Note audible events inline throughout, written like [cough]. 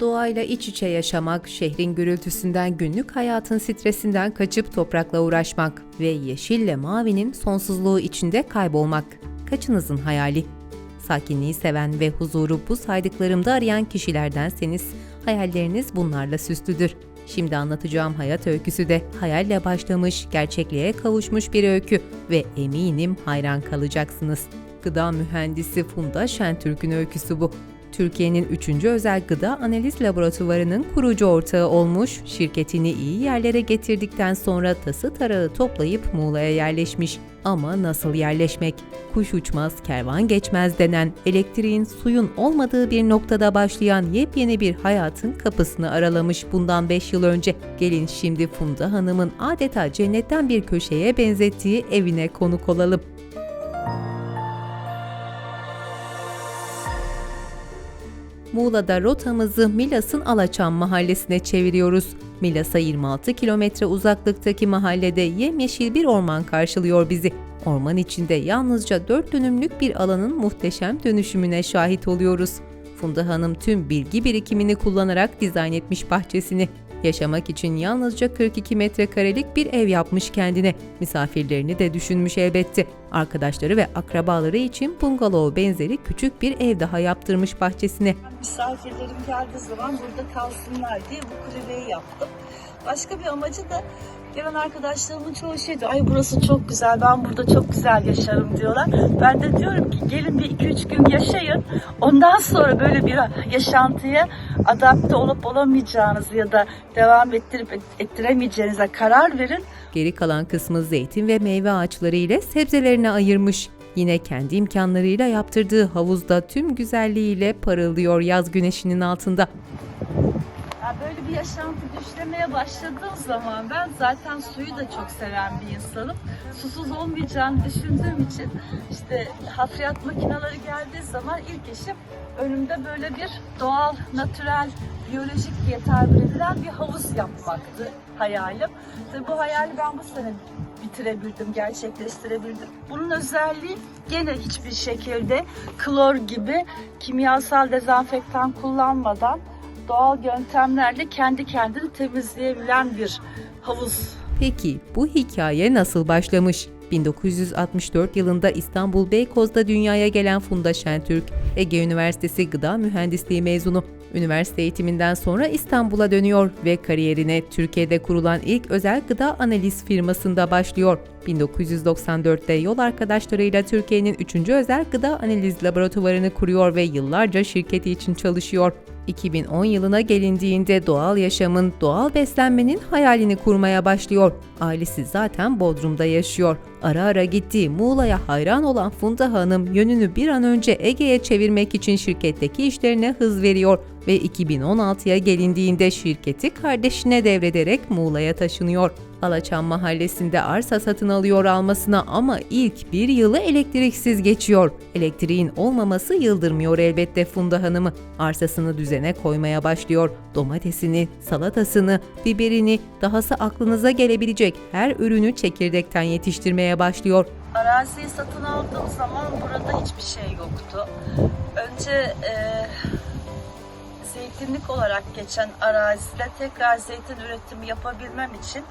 Doğayla iç içe yaşamak, şehrin gürültüsünden, günlük hayatın stresinden kaçıp toprakla uğraşmak ve yeşille mavinin sonsuzluğu içinde kaybolmak. Kaçınızın hayali? Sakinliği seven ve huzuru bu saydıklarımda arayan kişilerdenseniz hayalleriniz bunlarla süslüdür. Şimdi anlatacağım hayat öyküsü de hayalle başlamış, gerçekliğe kavuşmuş bir öykü ve eminim hayran kalacaksınız. Gıda mühendisi Funda Şentürk'ün öyküsü bu. Türkiye'nin 3. özel gıda analiz laboratuvarının kurucu ortağı olmuş, şirketini iyi yerlere getirdikten sonra tası tarağı toplayıp Muğla'ya yerleşmiş. Ama nasıl yerleşmek? Kuş uçmaz, kervan geçmez denen elektriğin, suyun olmadığı bir noktada başlayan yepyeni bir hayatın kapısını aralamış bundan 5 yıl önce. Gelin şimdi Funda Hanım'ın adeta cennetten bir köşeye benzettiği evine konuk olalım. Muğla'da rotamızı Milas'ın Alaçam mahallesine çeviriyoruz. Milas'a 26 kilometre uzaklıktaki mahallede yemyeşil bir orman karşılıyor bizi. Orman içinde yalnızca 4 dönümlük bir alanın muhteşem dönüşümüne şahit oluyoruz. Funda Hanım tüm bilgi birikimini kullanarak dizayn etmiş bahçesini. Yaşamak için yalnızca 42 metrekarelik bir ev yapmış kendine. Misafirlerini de düşünmüş elbette. Arkadaşları ve akrabaları için bungalov benzeri küçük bir ev daha yaptırmış bahçesine. Misafirlerim geldiği zaman burada kalsınlar diye bu kulübeyi yaptım. Başka bir amacı da gelen arkadaşlarımın çoğu şey diyor. Ay burası çok güzel, ben burada çok güzel yaşarım diyorlar. Ben de diyorum ki gelin bir iki üç gün yaşayın. Ondan sonra böyle bir yaşantıya adapte olup olamayacağınız ya da devam ettirip ettiremeyeceğinize karar verin. Geri kalan kısmı zeytin ve meyve ağaçları ile sebzelerine ayırmış. Yine kendi imkanlarıyla yaptırdığı havuzda tüm güzelliğiyle parıldıyor yaz güneşinin altında. Böyle bir yaşantı düşlemeye başladığım zaman ben zaten suyu da çok seven bir insanım. Susuz olmayacağını düşündüğüm için işte hafriyat makineleri geldiği zaman ilk işim önümde böyle bir doğal, natürel, biyolojik diye tabir edilen bir havuz yapmaktı hayalim. Tabii bu hayali ben bu sene bitirebildim, gerçekleştirebildim. Bunun özelliği gene hiçbir şekilde klor gibi kimyasal dezenfektan kullanmadan doğal yöntemlerle kendi kendini temizleyebilen bir havuz. Peki bu hikaye nasıl başlamış? 1964 yılında İstanbul Beykoz'da dünyaya gelen Funda Şentürk, Ege Üniversitesi Gıda Mühendisliği mezunu. Üniversite eğitiminden sonra İstanbul'a dönüyor ve kariyerine Türkiye'de kurulan ilk özel gıda analiz firmasında başlıyor. 1994'te yol arkadaşlarıyla Türkiye'nin 3. özel gıda analiz laboratuvarını kuruyor ve yıllarca şirketi için çalışıyor. 2010 yılına gelindiğinde doğal yaşamın, doğal beslenmenin hayalini kurmaya başlıyor. Ailesi zaten Bodrum'da yaşıyor. Ara ara gittiği Muğla'ya hayran olan Funda Hanım yönünü bir an önce Ege'ye çevirmek için şirketteki işlerine hız veriyor ve 2016'ya gelindiğinde şirketi kardeşine devrederek Muğla'ya taşınıyor. Alaçam mahallesinde arsa satın alıyor almasına ama ilk bir yılı elektriksiz geçiyor. Elektriğin olmaması yıldırmıyor elbette Funda Hanım'ı. Arsasını düzene koymaya başlıyor. Domatesini, salatasını, biberini, dahası aklınıza gelebilecek her ürünü çekirdekten yetiştirmeye başlıyor. Araziyi satın aldığım zaman burada hiçbir şey yoktu. Önce e, zeytinlik olarak geçen arazide tekrar zeytin üretimi yapabilmem için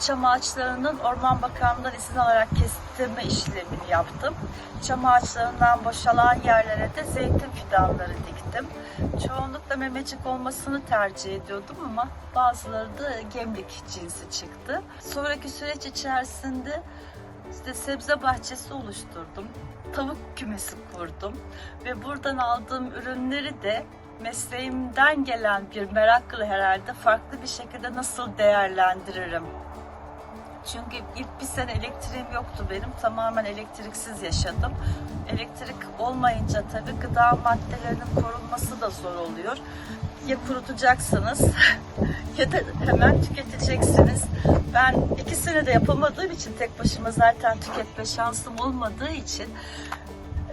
çam ağaçlarının Orman Bakanlığı'ndan izin alarak kestirme işlemini yaptım. Çam ağaçlarından boşalan yerlere de zeytin fidanları diktim. Çoğunlukla memecik olmasını tercih ediyordum ama bazıları da gemlik cinsi çıktı. Sonraki süreç içerisinde işte sebze bahçesi oluşturdum. Tavuk kümesi kurdum ve buradan aldığım ürünleri de mesleğimden gelen bir merakla herhalde farklı bir şekilde nasıl değerlendiririm çünkü ilk bir sene elektriğim yoktu benim. Tamamen elektriksiz yaşadım. Elektrik olmayınca tabii gıda maddelerinin korunması da zor oluyor. Ya kurutacaksınız [laughs] ya da hemen tüketeceksiniz. Ben ikisini de yapamadığım için tek başıma zaten tüketme şansım olmadığı için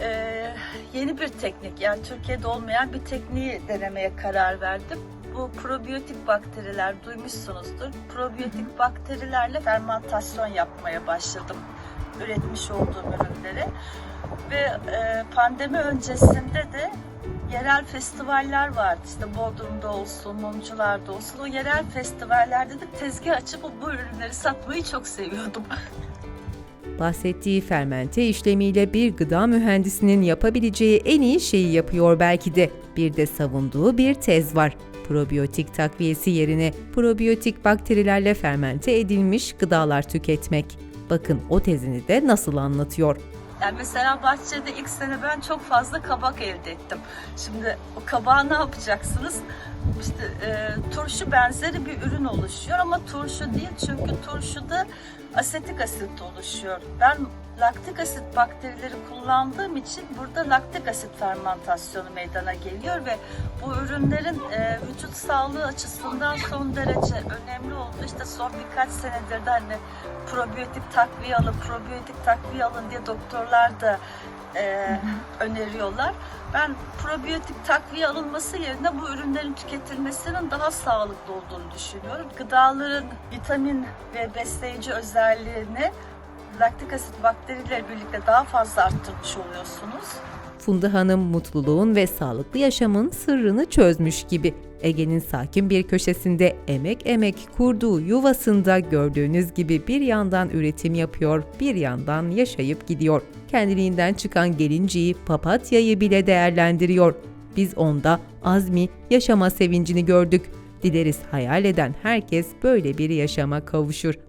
eee, yeni bir teknik yani Türkiye'de olmayan bir tekniği denemeye karar verdim bu probiyotik bakteriler duymuşsunuzdur. Probiyotik bakterilerle fermentasyon yapmaya başladım üretmiş olduğum ürünleri. Ve e, pandemi öncesinde de yerel festivaller vardı. İşte Bodrum'da olsun, Mumcular'da olsun. O yerel festivallerde de tezgah açıp bu ürünleri satmayı çok seviyordum. [laughs] Bahsettiği fermente işlemiyle bir gıda mühendisinin yapabileceği en iyi şeyi yapıyor belki de. Bir de savunduğu bir tez var. Probiyotik takviyesi yerine probiyotik bakterilerle fermente edilmiş gıdalar tüketmek. Bakın o tezini de nasıl anlatıyor. Yani mesela bahçede ilk sene ben çok fazla kabak elde ettim. Şimdi o kabağı ne yapacaksınız? İşte e, turşu benzeri bir ürün oluşuyor ama turşu değil çünkü turşuda asetik asit oluşuyor. Ben laktik asit bakterileri kullandığım için burada laktik asit fermentasyonu meydana geliyor ve bu ürünlerin e, vücut sağlığı açısından son derece önemli olduğu işte son birkaç senedir de hani probiyotik takviye alın, probiyotik takviye alın diye doktorlar da e, öneriyorlar. Ben probiyotik takviye alınması yerine bu ürünlerin tüketilmesinin daha sağlıklı olduğunu düşünüyorum. Gıdaların vitamin ve besleyici özelliğini laktik asit bakteriyle birlikte daha fazla arttırmış oluyorsunuz. Funda Hanım mutluluğun ve sağlıklı yaşamın sırrını çözmüş gibi. Ege'nin sakin bir köşesinde emek emek kurduğu yuvasında gördüğünüz gibi bir yandan üretim yapıyor, bir yandan yaşayıp gidiyor. Kendiliğinden çıkan gelinciyi, papatyayı bile değerlendiriyor. Biz onda azmi, yaşama sevincini gördük. Dileriz hayal eden herkes böyle bir yaşama kavuşur.